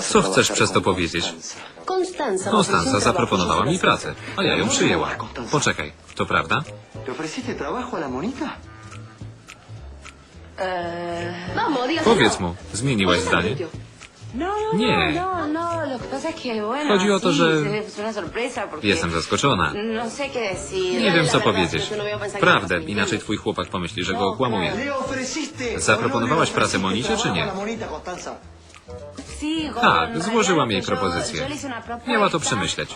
Co chcesz przez to powiedzieć? Constanza? Konstanca zaproponowała mi pracę, a ja ją przyjęłam. Poczekaj, to prawda? Dígaselo. Powiedz mu, zmieniłaś zdanie? No, no, Nie. no, Chodzi o to, że Jestem zaskoczona. Nie wiem, co powiedzieć. Prawdę, inaczej twój chłopak pomyśli, że go okłamuję. Zaproponowałaś ¿O no pracę Monicie, czy nie? Tak, złożyłam jej propozycję. Miała to przemyśleć.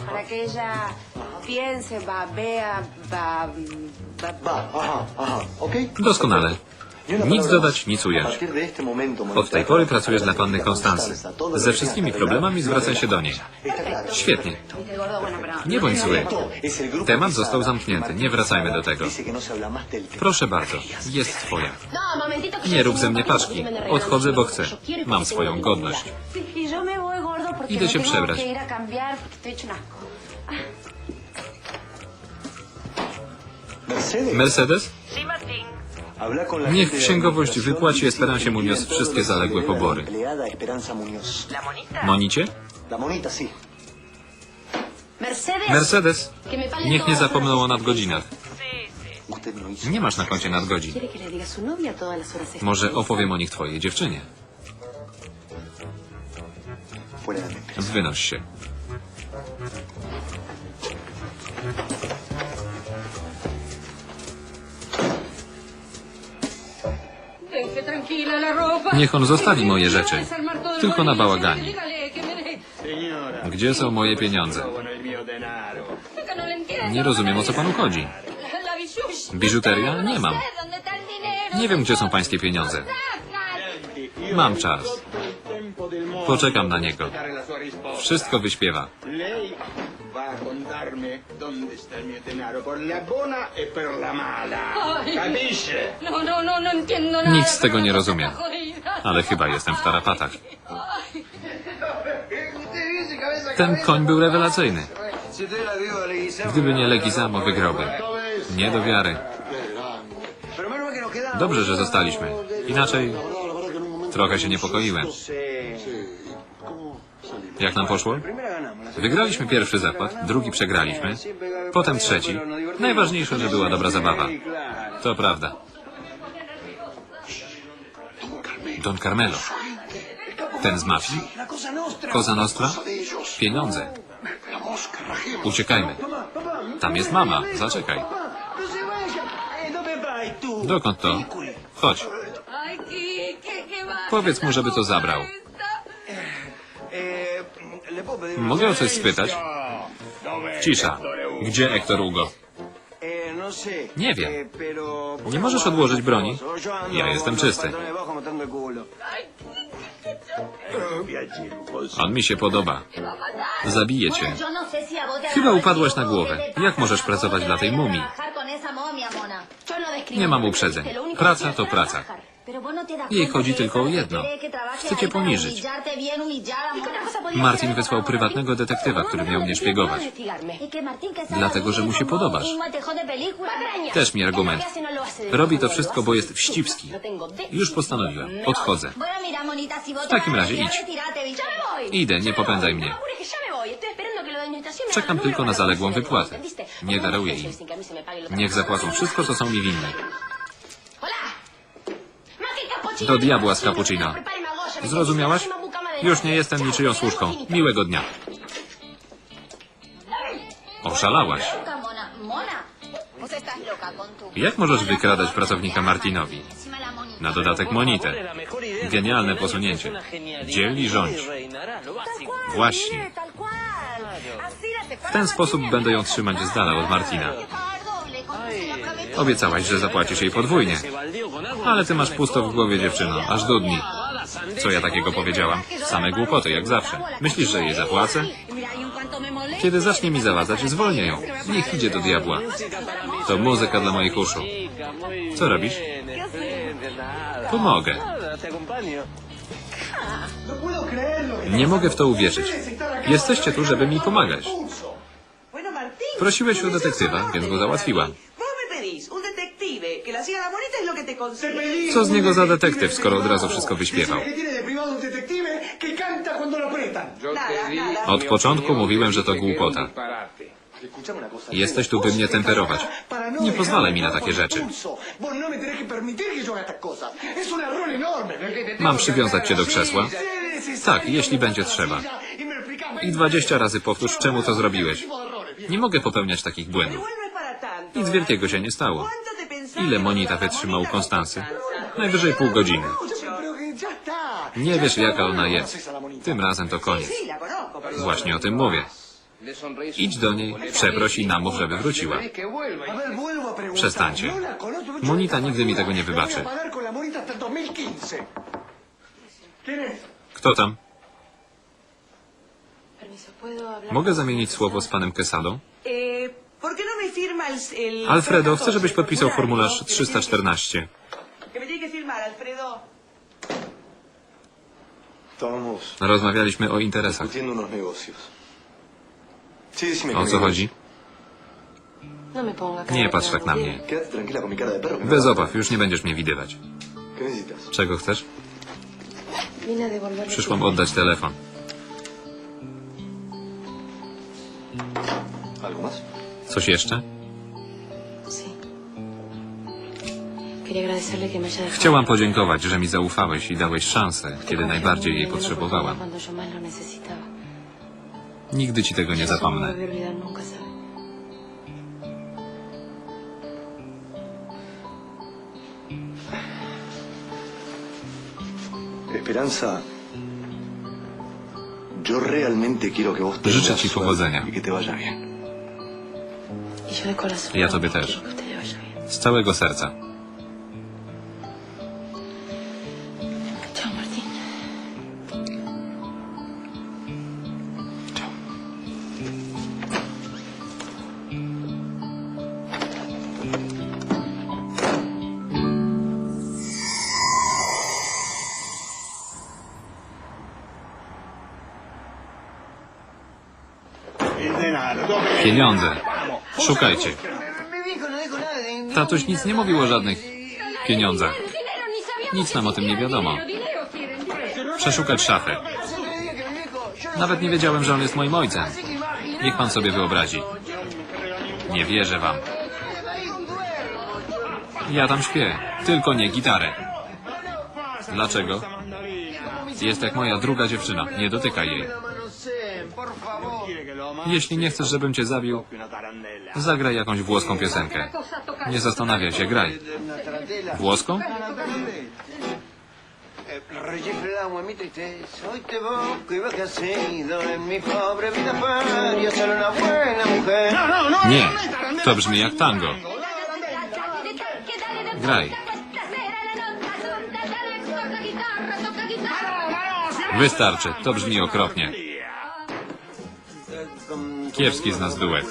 Doskonale. Nic dodać, nic ująć. Od tej pory pracujesz dla panny Konstancy. Ze wszystkimi problemami zwracaj się do niej. Świetnie. Viste, gordo, bueno, pero... Nie bądź zły. Grupo Temat został zamknięty. Nie wracajmy do tego. No Proszę bardzo, jest twoja. No, Nie rób ze mnie paczki. Odchodzę, bo chcę. Mam swoją godność. Idę się tengo przebrać. que ir a cambiar porque estoy hecho un asco. Mercedes, Niech księgowość wypłaci Esperancie envíen wszystkie zaległe pobory. Monicie? Mercedes, Niech nie zapomną o nadgodzinach. No. Nie masz na koncie nadgodzin. Może opowiem o nich twojej dziewczynie. Wynoś się. Niech on zostawi moje rzeczy. Tylko na bałaganie. Gdzie są moje pieniądze? Nie rozumiem, o co panu chodzi. Biżuteria? Nie mam. Nie wiem, gdzie są pańskie pieniądze. Mam czas. Poczekam na niego. Wszystko wyśpiewa. E? No, no, no. Nic z tego nie rozumiem. Ale chyba jestem w tarapatach. Ten koń był rewelacyjny. Gdyby nie Leguizamo, wygrałbym. Nie do wiary. Dobrze, że zostaliśmy. Inaczej trochę się niepokoiłem. Jak nam poszło? Wygraliśmy pierwszy zakład, drugi przegraliśmy, potem trzeci. Najważniejsze, że była dobra zabawa. To prawda. Don Carmelo. Ten z mafii? Cosa Nostra? Pieniądze. Uciekajmy. Tam jest mama. Zaczekaj. Dokąd to? Chodź. Powiedz mu, żeby to zabrał. Mogę o coś spytać? Cisza. Gdzie Hector Hugo? Nie wiem. Nie możesz odłożyć broni? Ja jestem czysty. On mi się podoba. Zabiję cię. Chyba upadłaś na głowę. Jak możesz pracować dla tej mumii? Nie mam uprzedzeń. Praca to praca. No Jej chodzi tylko o jedno. quiere que trabaje Chce cię ahí para poniżyć. Martin wysłał prywatnego detektywa, który miał mnie szpiegować. Dlatego, że mu się podobasz. Też mi argument. Robi to wszystko, bo jest wścibski. Już postanowiłem. Odchodzę. W takim razie idź. Idę, nie popędzaj mnie. Czekam tylko na zaległą wypłatę. Nie daruję no im. Niech zapłacą wszystko, co są mi winne. Do diabła z cappuccino. Zrozumiałaś? Już nie jestem niczyją służką. Miłego dnia. Oszalałaś. Jak możesz wykradać pracownika Martinowi? Na dodatek monitę. Genialne posunięcie. Dzielni rządź. Właśnie. W ten sposób będę ją trzymać z dala od Martina. Obiecałaś, że zapłacisz jej podwójnie. Ale ty masz pusto w głowie, dziewczyno. Aż do dni. Co ja takiego powiedziałam? Same głupoty, jak zawsze. Myślisz, że jej zapłacę? Kiedy zacznie mi zawadzać, zwolnię ją. Niech idzie do diabła. To muzyka dla moich uszu. Co robisz? Pomogę. Nie mogę w to uwierzyć. Jesteście tu, żeby mi pomagać. Prosiłeś o detektywa, więc go załatwiłam. Co z niego za detektyw, skoro od razu wszystko wyśpiewał? Od początku mówiłem, y że to głupota. Jesteś tu, by mnie temperować. No Nie pozwalaj mi na takie rzeczy. no. Mam przywiązać cię do krzesła? Tak, jeśli będzie trzeba. I dwadzieścia razy powtórz, czemu to zrobiłeś. Nie mogę popełniać takich błędów. No. Nic wielkiego się nie stało. ¿Cuánto te pensás Ile Monita wytrzymał Monita? Konstansy? Najwyżej pół godziny. Nie wiesz, jaka ona jest. Tym razem to koniec. Właśnie o tym mówię. Idź do niej, przeproś i namów, żeby wróciła. Y- Przestańcie. Monita nigdy mi tego nie wybaczy. Kto tam? Mogę zamienić słowo z panem Quesadą? Eh, ¿Por qué no Alfredo, chcę, żebyś 314, podpisał el formularz formulario que me tiene que- 314. Que me tiene que firmar, Alfredo. Estábamos Rozmawialiśmy o interesach. O co chodzi? No Nie patrz tak na mnie. No Bez obaw, już nie będziesz mnie widywać. Czego chcesz? Przyszłam oddać telefon. ¿Algo más? Coś jeszcze? Chciałam podziękować, że mi zaufałeś i dałeś szansę, kiedy najbardziej jej potrzebowałam. Nigdy ci tego nie no zapomnę. Esperanza, yo realmente quiero que vos Życzę ci powodzenia. y que te vaya bien. Ja tobie też. Z całego serca. Pieniądze. Szukajcie. Tatuś nic nie mówił o żadnych pieniądzach. Nic nam o tym nie wiadomo. Przeszukać szafę. Nawet nie wiedziałem, że on jest moim ojcem. Niech pan sobie wyobrazi. Nie wierzę wam. Ja tam śpię, tylko nie gitarę. Dlaczego? Jest jak moja druga dziewczyna. Nie dotykaj jej. Jeśli nie chcesz, żebym cię zabił, zagraj jakąś włoską piosenkę. Nie zastanawiaj się, graj. Włoską? Nie. To brzmi jak tango. Graj. Wystarczy. To brzmi okropnie. Kiepski z nas duet.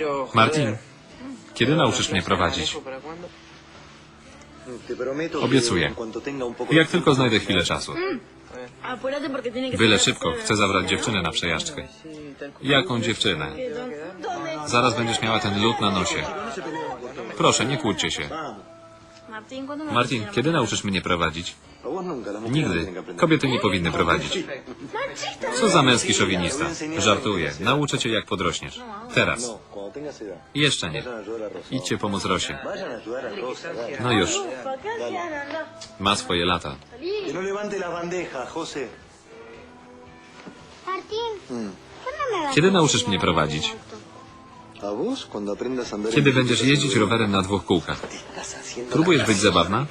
No. Martin, kiedy nauczysz mnie prowadzić? Obiecuję. Jak tylko znajdę chwilę czasu. Que Byle szybko. Chcę zabrać dziewczynę na przejażdżkę. Jaką dziewczynę? Zaraz będziesz miała ten lód na nosie. Proszę, nie kłóćcie się. Martín, ¿cuándo me Martin, kiedy nauczysz mnie prowadzić? Nigdy. Kobiety nie powinny prowadzić. Co za męski szowinista. Żartuję. Nauczę cię, jak podrośniesz. Teraz. Jeszcze nie. Idźcie pomóc Rosie. No już. Ma swoje lata. No José. Kiedy nauczysz mnie prowadzić? Kiedy będziesz jeździć rowerem na dwóch kółkach? Próbujesz być zabawna?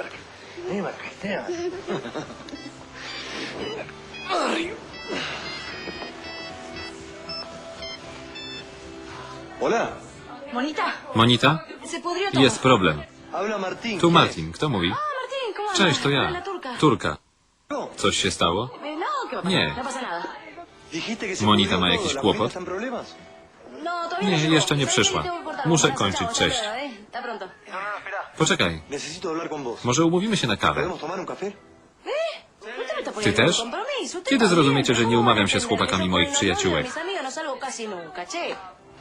Monita, Monita? Jest problem. Tu ¿qué Martin. Kto mówi? ¿cómo Cześć, to ja. Turka. No, Coś się stało? Eh, no. Nie. No Monita ma jakiś ¿la kłopot? Nie, jeszcze nie ¿Sabes przyszła. Muszę kończyć. Cześć. Poczekaj. Może umówimy się na kawę? Ty też? un compromiso. Usted Kiedy zrozumiecie, że nie umawiam się z chłopakami moich przyjaciółek? No.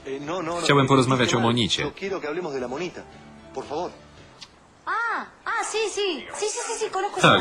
Eh, no, no, no. Chciałem porozmawiać o. Monicie. No. Ah, ah, Ah, Tak,